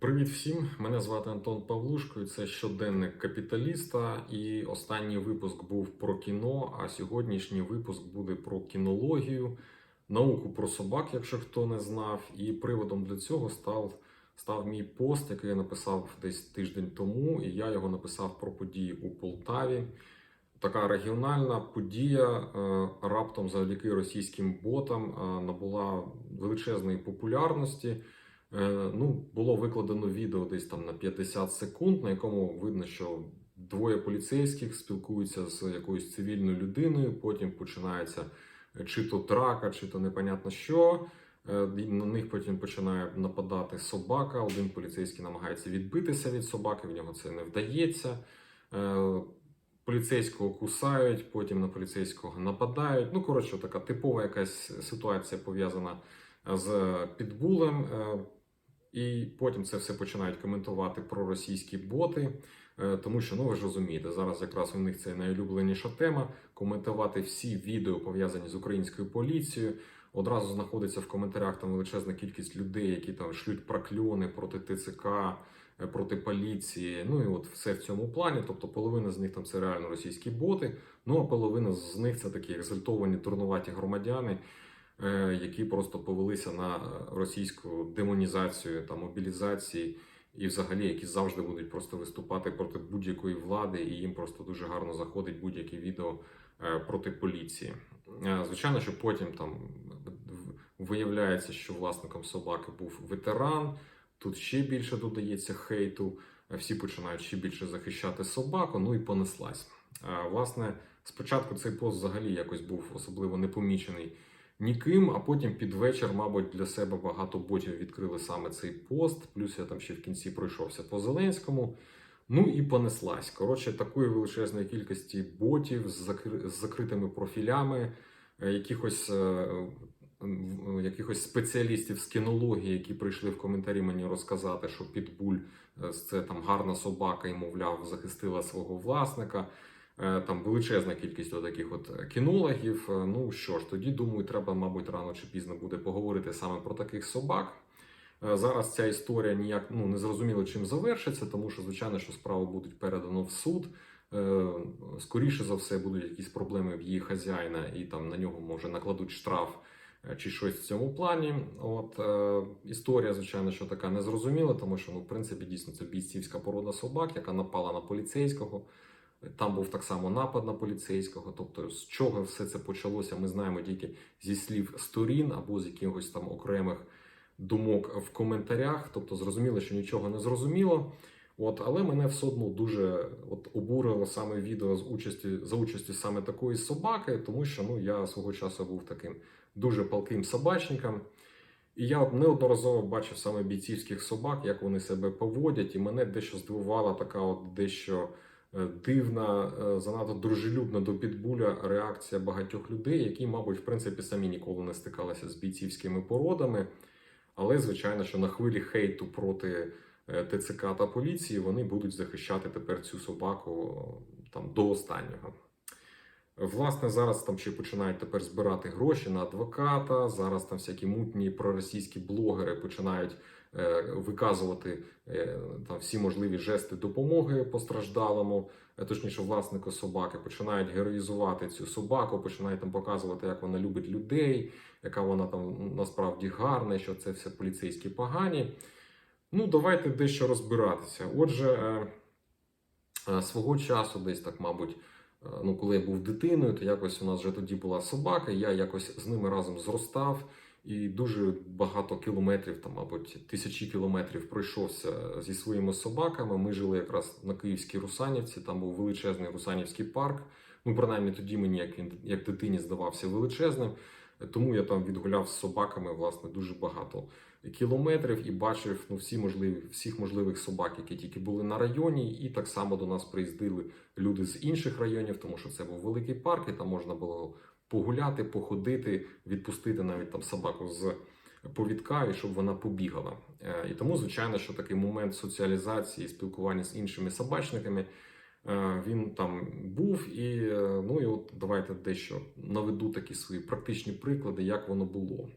Привіт всім! Мене звати Антон Павлушко. і Це щоденник капіталіста. І останній випуск був про кіно. А сьогоднішній випуск буде про кінологію, науку про собак, якщо хто не знав. І приводом для цього став, став мій пост, який я написав десь тиждень тому. І я його написав про події у Полтаві. Така регіональна подія е, раптом завдяки російським ботам е, набула величезної популярності. Е, Ну, було викладено відео десь там на 50 секунд, на якому видно, що двоє поліцейських спілкуються з якоюсь цивільною людиною. Потім починається е, чи то драка, чи то непонятно що. Е, На них потім починає нападати собака. Один поліцейський намагається відбитися від собаки, в нього це не вдається. Поліцейського кусають, потім на поліцейського нападають. Ну, коротше, така типова якась ситуація пов'язана з підбулем. І потім це все починають коментувати проросійські боти, е, тому що ну ви ж розумієте, зараз якраз у них це найулюбленіша тема. Коментувати всі відео пов'язані з українською поліцією. Одразу знаходиться в коментарях там величезна кількість людей, які там шлють прокльони проти ТЦК, е, проти поліції. Ну і от все в цьому плані. Тобто половина з них там це реально російські боти. Ну а половина з них це такі екзальтовані, дурнуваті громадяни, які просто повелися на російську демонізацію та мобілізації, і взагалі які завжди будуть просто виступати проти будь-якої влади, і їм просто дуже гарно заходить будь-яке відео е, проти поліції. Е, Звичайно, що потім там виявляється, що власником собаки був ветеран. Тут ще більше додається хейту. е, Всі починають ще більше захищати собаку. Ну і понеслась. Е, Власне, спочатку цей пост взагалі якось був особливо непомічений ніким, а потім під вечір, мабуть, для себе багато ботів відкрили саме цей пост. Плюс я там ще в кінці пройшовся по Зеленському. Ну і понеслась. Коротше, такої величезної кількості ботів з, закри... з закритими профілями, е, якихось, е, якихось спеціалістів з кінології, які прийшли в коментарі мені розказати, що Підбуль е, це там гарна собака і, мовляв, захистила свого власника. Е, Там величезна кількість от таких от кінологів. Е, Ну що ж, тоді думаю, треба, мабуть, рано чи пізно буде поговорити саме про таких собак. Е, Зараз ця історія ніяк ну не зрозуміло чим завершиться, тому що звичайно, що справу будуть передано в суд. Е, Скоріше за все будуть якісь проблеми в її хазяїна, і там на нього може накладуть штраф е, чи щось в цьому плані. От е, історія, звичайно, що така незрозуміла, тому що ну, в принципі дійсно це бійцівська порода собак, яка напала на поліцейського. Там був так само напад на поліцейського. Тобто, з чого все це почалося, ми знаємо тільки зі слів сторін або з якихось там окремих думок в коментарях. Тобто, зрозуміло, що нічого не зрозуміло. От, але мене все одно дуже от, обурило саме відео з участі за участі саме такої собаки, тому що ну я свого часу був таким дуже палким собачником. І я от неодноразово бачив саме бійцівських собак, як вони себе поводять, і мене дещо здивувала така от дещо дивна, е, занадто дружелюбна до підбуля реакція багатьох людей, які, мабуть, в принципі самі ніколи не стикалися з бійцівськими породами. Але, звичайно, що на хвилі хейту проти е, ТЦК та поліції вони будуть захищати тепер цю собаку е, там до останнього. Власне, зараз там ще починають тепер збирати гроші на адвоката. Зараз там всякі мутні проросійські блогери починають е, виказувати е, там всі можливі жести допомоги постраждалому, е, точніше, власнику собаки, починають героїзувати цю собаку, починають там показувати, як вона любить людей, яка вона там насправді гарна, що це все поліцейські погані. Ну, давайте дещо розбиратися. Отже, е, е, свого часу, десь так, мабуть. Е, Ну, коли я був дитиною, то якось у нас вже тоді була собака. Я якось з ними разом зростав і дуже багато кілометрів, там, мабуть, тисячі кілометрів пройшовся зі своїми собаками. Ми жили якраз на Київській Русанівці. Там був величезний Русанівський парк. Ну, принаймні тоді мені, як як дитині, здавався величезним. Тому я там відгуляв з собаками власне дуже багато кілометрів і бачив ну, всі можливі, всіх можливих собак, які тільки були на районі, і так само до нас приїздили люди з інших районів, тому що це був великий парк, і там можна було погуляти, походити, відпустити навіть там собаку з повідка, і щоб вона побігала. Е, І тому, звичайно, що такий момент соціалізації, спілкування з іншими собачниками. е, Він там був, і е, ну і от давайте дещо наведу такі свої практичні приклади, як воно було.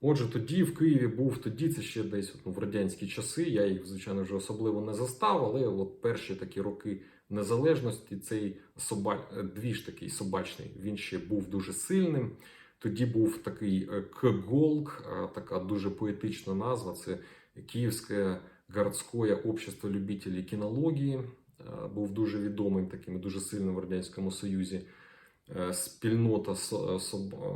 Отже, тоді в Києві був тоді, це ще десь ну, в радянські часи. Я їх, звичайно, вже особливо не застав, але от перші такі роки незалежності цей соба... е, двіж такий собачний, він ще був дуже сильним. Тоді був такий е, КГОЛК, така дуже поетична назва. Це Київське городське общество любителей кінології. Був дуже відомим таким дуже сильним в Радянському Союзі. Е, Спільнота со-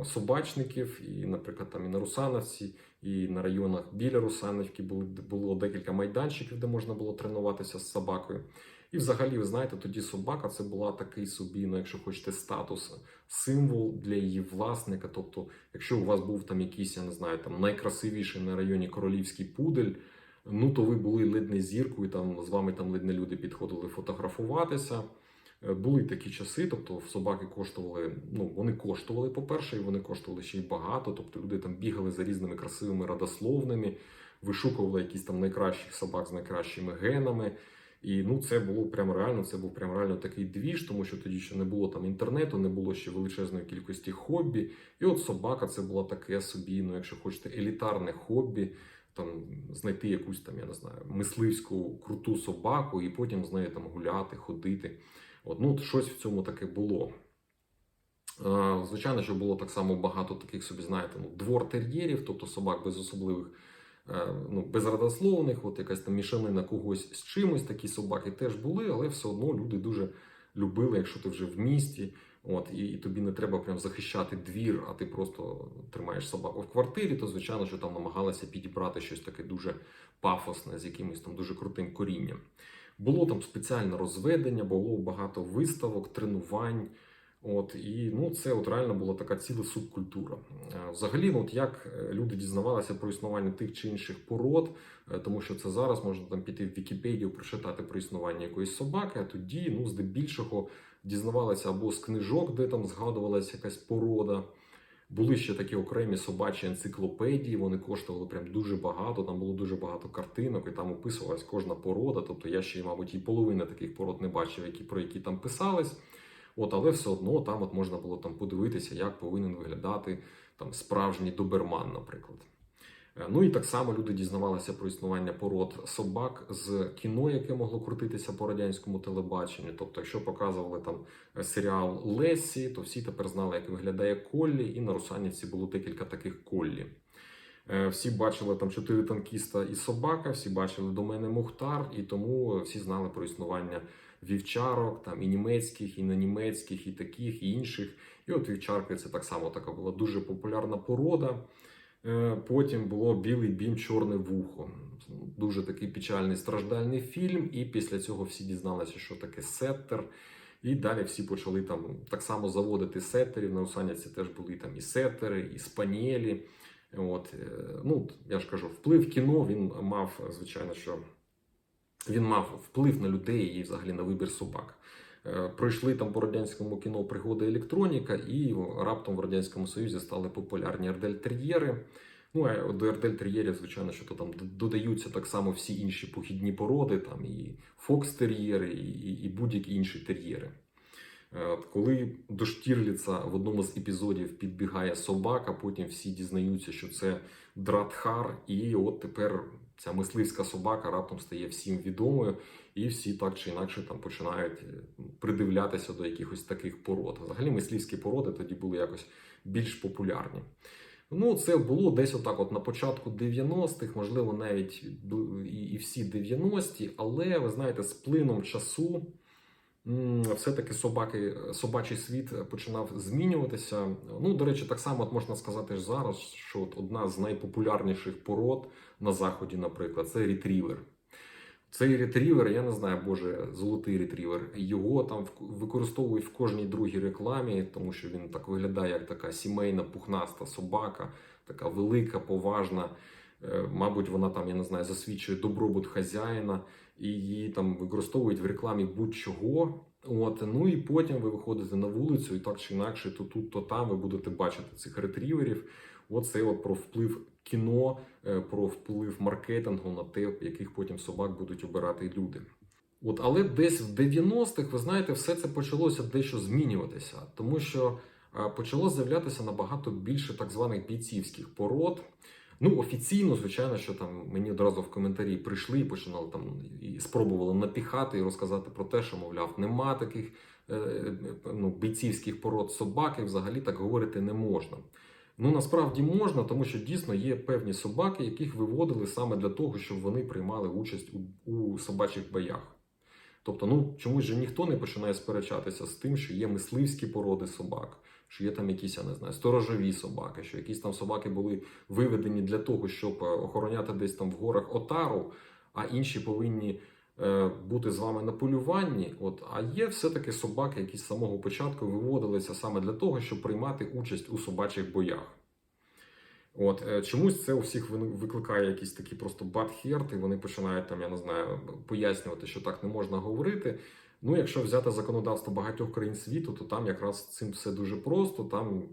собачників, і, наприклад, там і на Русановці, і на районах біля Русановки було декілька майданчиків, де можна було тренуватися з собакою. І взагалі, ви знаєте, тоді собака це була такий собі, ну, якщо хочете, статус, символ для її власника. Тобто, якщо у вас був там якийсь, я не знаю, там найкрасивіший на районі королівський пудель, ну то ви були ледь не зіркою, там з вами там ледь не люди підходили фотографуватися. Е, Були такі часи, тобто собаки коштували, ну вони коштували, по-перше, і вони коштували ще й багато. Тобто люди там бігали за різними красивими родословними, вишукували якісь там найкращих собак з найкращими генами. І ну це було прям реально, це був прям реально такий двіж, тому що тоді ще не було там інтернету, не було ще величезної кількості хобі. І от собака це була таке собі, ну якщо хочете, елітарне хобі. Там знайти якусь там, я не знаю, мисливську круту собаку і потім з нею там гуляти, ходити. От, ну, щось в цьому таке було. Е, Звичайно, що було так само багато таких собі, знаєте, ну, двор тер'єрів, тобто собак без особливих, е, ну, безрадословних, от якась там мішанина когось з чимось, такі собаки теж були, але все одно люди дуже любили, якщо ти вже в місті, от, і, і тобі не треба прям захищати двір, а ти просто тримаєш собаку в квартирі, то звичайно, що там намагалися підібрати щось таке дуже пафосне, з якимось там дуже крутим корінням. Було там спеціальне розведення, було багато виставок, тренувань. От і ну це от реально була така ціла субкультура. Е, Взагалі, ну, от як е, люди дізнавалися про існування тих чи інших пород, е, тому що це зараз можна там піти в Вікіпедію, прочитати про існування якоїсь собаки, а тоді, ну, здебільшого, дізнавалися або з книжок, де там згадувалася якась порода. Були ще такі окремі собачі енциклопедії, вони коштували прям дуже багато. Там було дуже багато картинок, і там описувалась кожна порода. Тобто я ще, мабуть, і половини таких пород не бачив, які про які там писались. От, але все одно там от можна було там подивитися, як повинен виглядати там справжній доберман, наприклад. Е, Ну і так само люди дізнавалися про існування пород собак з кіно, яке могло крутитися по радянському телебаченню. Тобто, якщо показували там е, серіал Лесі, то всі тепер знали, як виглядає Коллі, і на Русанівці було декілька таких Коллі. Е, Всі бачили там чотири танкіста і собака, всі бачили до мене Мухтар, і тому всі знали про існування вівчарок, там і німецьких, і ненімецьких, і таких, і інших. І от вівчарки це так само така була дуже популярна порода. Е, Потім було білий бім, чорне вухо. Дуже такий печальний страждальний фільм. І після цього всі дізналися, що таке сеттер. І далі всі почали там так само заводити сеттерів. На Русанівці теж були там і сеттери, і спаніелі. От, е, ну, я ж кажу, вплив кіно він мав, звичайно, що він мав вплив на людей і взагалі на вибір собак. Е, Пройшли там по радянському кіно пригоди електроніка, і раптом в радянському Союзі стали популярні ердель-тер'єри. Ну а до ердель-тер'єрів, звичайно, що то там додаються так само всі інші похідні породи, там і фокс-тер'єри, і, і, і будь-які інші тер'єри. Е, Коли до Штірліца в одному з епізодів підбігає собака, потім всі дізнаються, що це Дратхар, і от тепер ця мисливська собака раптом стає всім відомою, і всі так чи інакше там починають е, придивлятися до якихось таких пород. Взагалі мисливські породи тоді були якось більш популярні. Ну, це було десь отак, от на початку 90-х, можливо, навіть і всі 90-ті, але ви знаєте, з плином часу все-таки собаки, собачий світ починав змінюватися. Ну, до речі, так само от можна сказати ж зараз, що от одна з найпопулярніших пород на заході, наприклад, це ретрівер. Цей ретрівер, я не знаю, боже, золотий ретрівер. Його там використовують в кожній другій рекламі, тому що він так виглядає, як така сімейна пухнаста собака, така велика, поважна. Е, Мабуть, вона там, я не знаю, засвідчує добробут хазяїна, і її там використовують в рекламі будь-чого. От, ну і потім ви виходите на вулицю, і так чи інакше, то тут, то там ви будете бачити цих ретріверів. Оце от про вплив кіно, е, про вплив маркетингу на те, яких потім собак будуть обирати люди. От, але десь в 90-х, ви знаєте, все це почалося дещо змінюватися, тому що е, почало з'являтися набагато більше так званих бійцівських пород. Ну, офіційно, звичайно, що там мені одразу в коментарі прийшли і починали там і спробували напіхати і розказати про те, що, мовляв, нема таких е, ну, бійцівських пород собак, і взагалі так говорити не можна. Ну насправді можна, тому що дійсно є певні собаки, яких виводили саме для того, щоб вони приймали участь у, у собачих боях. Тобто, ну чомусь же ніхто не починає сперечатися з тим, що є мисливські породи собак, що є там якісь, я не знаю, сторожові собаки, що якісь там собаки були виведені для того, щоб е, охороняти десь там в горах отару, а інші повинні бути з вами на полюванні. От, а є все-таки собаки, які з самого початку виводилися саме для того, щоб приймати участь у собачих боях. От е, чомусь це у всіх викликає якісь такі просто бадхерт, і вони починають там, я не знаю, пояснювати, що так не можна говорити. Ну, якщо взяти законодавство багатьох країн світу, то там якраз цим все дуже просто. Там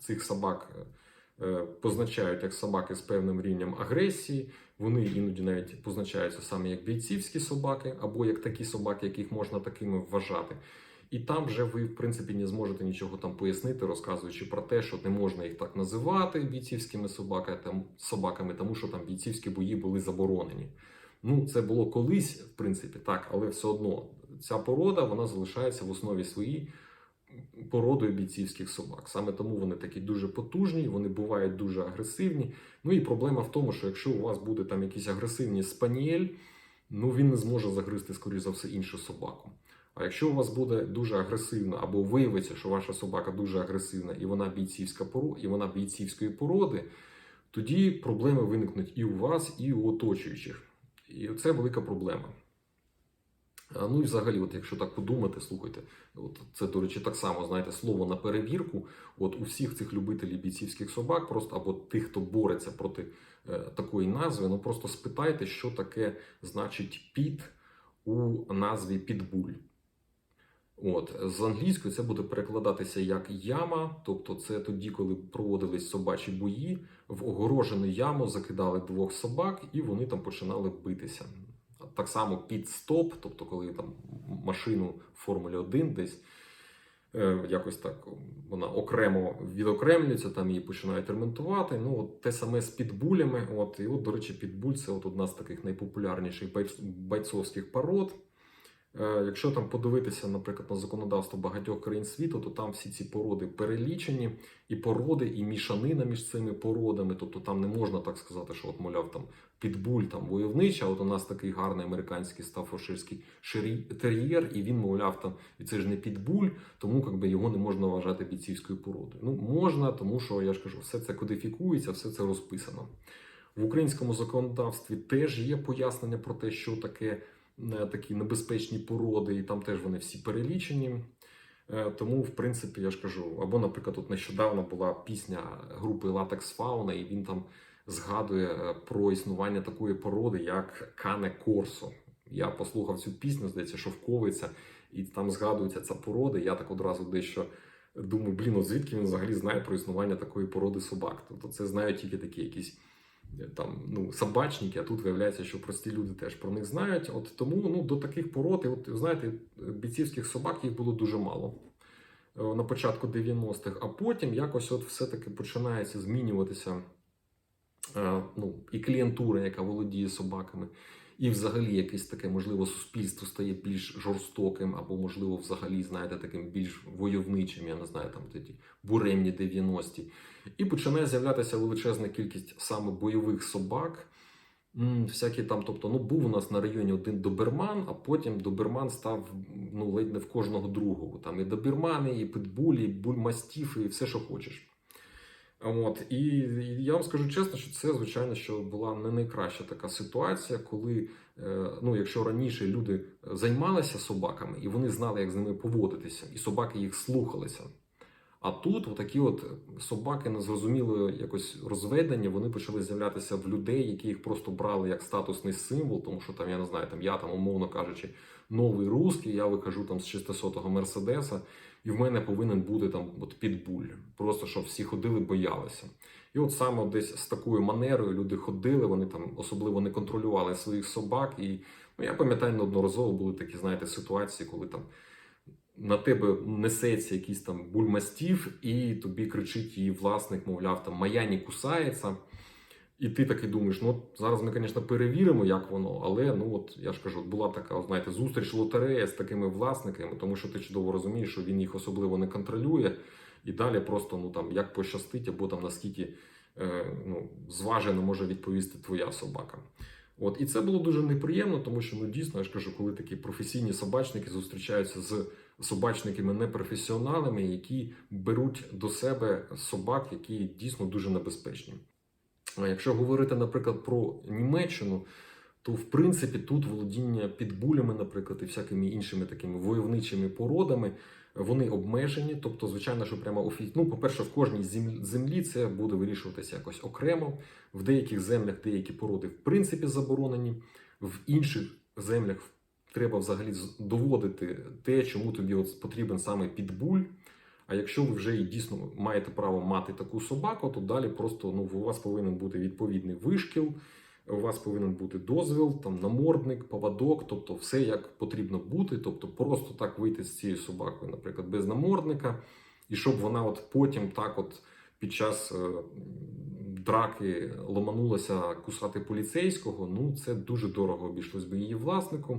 цих собак е, е, позначають як собаки з певним рівнем агресії. Вони іноді навіть позначаються саме як бійцівські собаки, або як такі собаки, яких можна такими вважати. І там вже ви, в принципі, не зможете нічого там пояснити, розказуючи про те, що не можна їх так називати бійцівськими собаками, тому що там бійцівські бої були заборонені. Ну, це було колись, в принципі, так, але все одно ця порода вона залишається в основі своїй породою бійцівських собак. Саме тому вони такі дуже потужні, вони бувають дуже агресивні. Ну і проблема в тому, що якщо у вас буде там якийсь агресивний спаніель, ну він не зможе загризти, скоріш за все, іншу собаку. А якщо у вас буде дуже агресивна, або виявиться, що ваша собака дуже агресивна і вона бійцівська поро- і вона бійцівської породи, тоді проблеми виникнуть і у вас, і у оточуючих. І це велика проблема. А, Ну і взагалі, от якщо так подумати, слухайте, от це, до речі, так само, знаєте, слово на перевірку. От у всіх цих любителів бійцівських собак, просто або тих, хто бореться проти е, такої назви, ну просто спитайте, що таке значить піт у назві підбуль. От з англійської це буде перекладатися як яма, тобто це тоді, коли проводились собачі бої, в огорожену яму закидали двох собак, і вони там починали битися. Так само під стоп, тобто коли там машину в Формулі 1 десь е, якось так вона окремо відокремлюється, там її починають ремонтувати. Ну, от те саме з підбулями. От, і от, до речі, підбуль це от одна з таких найпопулярніших бойцовських пород. Е, Якщо там подивитися, наприклад, на законодавство багатьох країн світу, то там всі ці породи перелічені, і породи, і мішанина між цими породами. Тобто там не можна так сказати, що от, мовляв, там підбуль там войовнича, от у нас такий гарний американський стафоширський тер'єр, і він, мовляв, там і це ж не підбуль, тому якби його не можна вважати бійцівською породою. Ну можна, тому що я ж кажу, все це кодифікується, все це розписано. В українському законодавстві теж є пояснення про те, що таке такі небезпечні породи, і там теж вони всі перелічені. Е, Тому, в принципі, я ж кажу, або, наприклад, от нещодавно була пісня групи Латекс Фауна, і він там згадує е, про існування такої породи, як Кане Корсо. Я послухав цю пісню, здається, шовковиця, і там згадується ця порода. Я так одразу дещо думаю, блін, от звідки він взагалі знає про існування такої породи собак. Тобто це знають тільки такі якісь там ну, собачники, а тут виявляється, що прості люди теж про них знають. От тому ну, до таких пород, і от знаєте, бійцівських собак їх було дуже мало е, на початку 90-х, а потім якось от все-таки починається змінюватися е, ну, і клієнтура, яка володіє собаками, і взагалі якесь таке, можливо, суспільство стає більш жорстоким, або, можливо, взагалі, знаєте, таким більш войовничим, я не знаю, там тоді буремні 90-ті. І починає з'являтися величезна кількість саме бойових собак. Всякі там, тобто, ну був у нас на районі один доберман, а потім доберман став ну ледь не в кожного другого. Там і добермани, і питбулі, і бульмастіфи, і все, що хочеш. От і я вам скажу чесно, що це звичайно що була не найкраща така ситуація, коли е, ну, якщо раніше люди займалися собаками і вони знали, як з ними поводитися, і собаки їх слухалися. А тут отакі от собаки незрозуміло якось розведені, вони почали з'являтися в людей, які їх просто брали як статусний символ, тому що там, я не знаю, там я там, умовно кажучи, новий русський, я вихожу там з 600-го Мерседеса, і в мене повинен бути там от підбуль. Просто щоб всі ходили, боялися. І от саме десь з такою манерою люди ходили, вони там особливо не контролювали своїх собак. І ну, я пам'ятаю, неодноразово були такі, знаєте, ситуації, коли там на тебе несеться якийсь там бульмастів, і тобі кричить її власник, мовляв, там моя не кусається. І ти таки думаєш, ну зараз ми, звісно, перевіримо, як воно, але ну от я ж кажу, була така, знаєте, зустріч лотерея з такими власниками, тому що ти чудово розумієш, що він їх особливо не контролює, і далі просто ну там як пощастить, або там наскільки е, ну, зважено може відповісти твоя собака. От і це було дуже неприємно, тому що ну дійсно я ж кажу, коли такі професійні собачники зустрічаються з собачниками непрофесіоналами, які беруть до себе собак, які дійсно дуже небезпечні. Якщо говорити, наприклад, про Німеччину, то в принципі тут володіння підбулями, наприклад, і всякими іншими такими войовничими породами, вони обмежені. Тобто, звичайно, що прямо офі... ну, по-перше, в кожній землі, це буде вирішуватися якось окремо. В деяких землях деякі породи в принципі заборонені, в інших землях треба взагалі доводити те, чому тобі от потрібен саме підбуль. А якщо ви вже і дійсно маєте право мати таку собаку, то далі просто ну, у вас повинен бути відповідний вишкіл, у вас повинен бути дозвіл, там намордник, поводок, тобто все як потрібно бути. Тобто просто так вийти з цією собакою, наприклад, без намордника, і щоб вона от потім так, от під час е, драки ломанулася кусати поліцейського, ну це дуже дорого обійшлось би її власнику.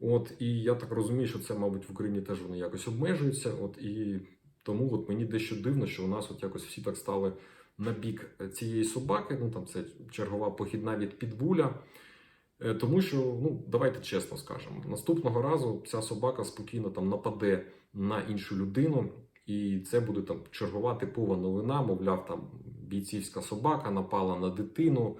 От, і я так розумію, що це, мабуть, в Україні теж воно якось обмежується. От, і тому от мені дещо дивно, що у нас от якось всі так стали на бік цієї собаки. Ну там це чергова похідна від підбуля. Е, Тому що, ну давайте чесно скажемо, наступного разу ця собака спокійно там нападе на іншу людину, і це буде там чергова типова новина, мовляв, там бійцівська собака напала на дитину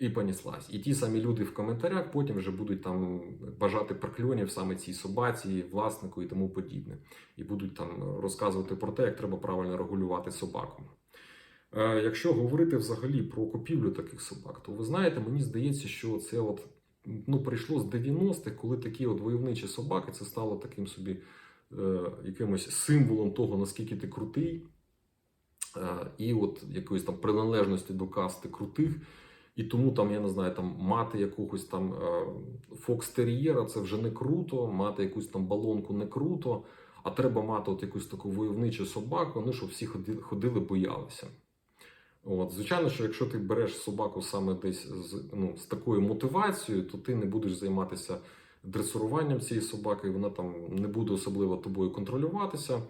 і поніслась. І ті самі люди в коментарях потім вже будуть там бажати прокльонів саме цій собаці, власнику і тому подібне. І будуть там розказувати про те, як треба правильно регулювати собаку. Е, Якщо говорити взагалі про купівлю таких собак, то ви знаєте, мені здається, що це от ну, прийшло з 90-х, коли такі от войовничі собаки це стало таким собі е, якимось символом того, наскільки ти крутий, е, і от якоїсь там приналежності до касти крутих. І тому там, я не знаю, там мати якогось там фокстер'єра це вже не круто, мати якусь там балонку не круто, а треба мати от якусь таку войовничу собаку, ну щоб всі ходили, боялися. От, звичайно, що якщо ти береш собаку саме десь з, ну, з такою мотивацією, то ти не будеш займатися дресуруванням цієї собаки, вона там не буде особливо тобою контролюватися.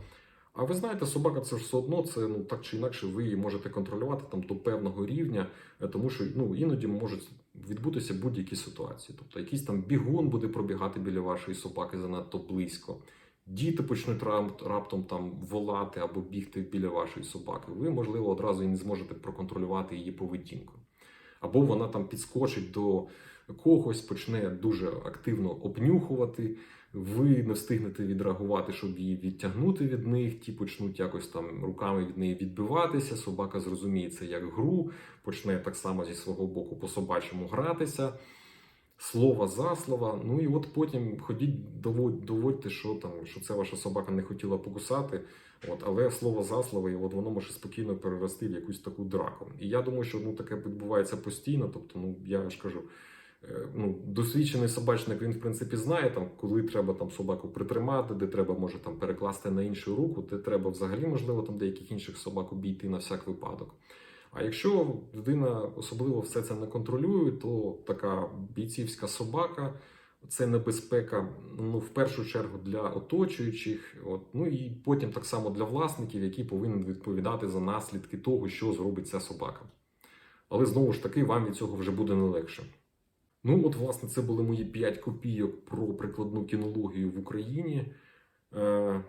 А ви знаєте, собака це ж все одно, це ну так чи інакше, ви її можете контролювати там до певного рівня, е, тому що ну іноді можуть відбутися будь-які ситуації. Тобто якийсь там бігун буде пробігати біля вашої собаки занадто близько. Діти почнуть рап- раптом там волати або бігти біля вашої собаки. Ви, можливо, одразу і не зможете проконтролювати її поведінку. Або вона там підскочить до когось, почне дуже активно обнюхувати. Ви не встигнете відреагувати, щоб її відтягнути від них. Ті почнуть якось там руками від неї відбиватися. Собака зрозуміє це як гру, почне так само зі свого боку по собачому гратися. Слово за слово. Ну і от потім ходіть, доводь, доводьте, що там, що це ваша собака не хотіла покусати. От, але слово за слово, і от воно може спокійно перерости в якусь таку драку. І я думаю, що ну таке відбувається постійно. Тобто, ну я ж кажу, ну досвідчений собачник він в принципі знає там, коли треба там собаку притримати, де треба може там перекласти на іншу руку, де треба взагалі можливо там деяких інших собак обійти на всяк випадок. А якщо людина особливо все це не контролює, то така бійцівська собака це небезпека ну, в першу чергу для оточуючих, от, ну і потім так само для власників, які повинні відповідати за наслідки того, що зробить ця собака. Але знову ж таки, вам від цього вже буде не легше. Ну, от, власне, це були мої 5 копійок про прикладну кінологію в Україні. Е,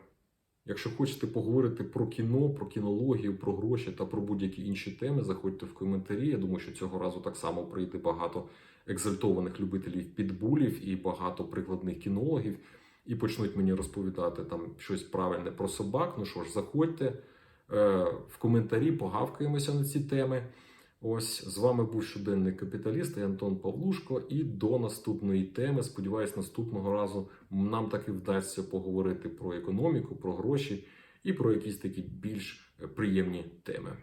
Якщо хочете поговорити про кіно, про кінологію, про гроші та про будь-які інші теми, заходьте в коментарі. Я думаю, що цього разу так само прийде багато екзальтованих любителів підбулів і багато прикладних кінологів, і почнуть мені розповідати там щось правильне про собак. Ну що ж, заходьте е, в коментарі, погавкаємося на ці теми. Ось з вами був щоденний капіталіст Антон Павлушко. І до наступної теми. Сподіваюсь, наступного разу нам таки вдасться поговорити про економіку, про гроші і про якісь такі більш е, приємні теми.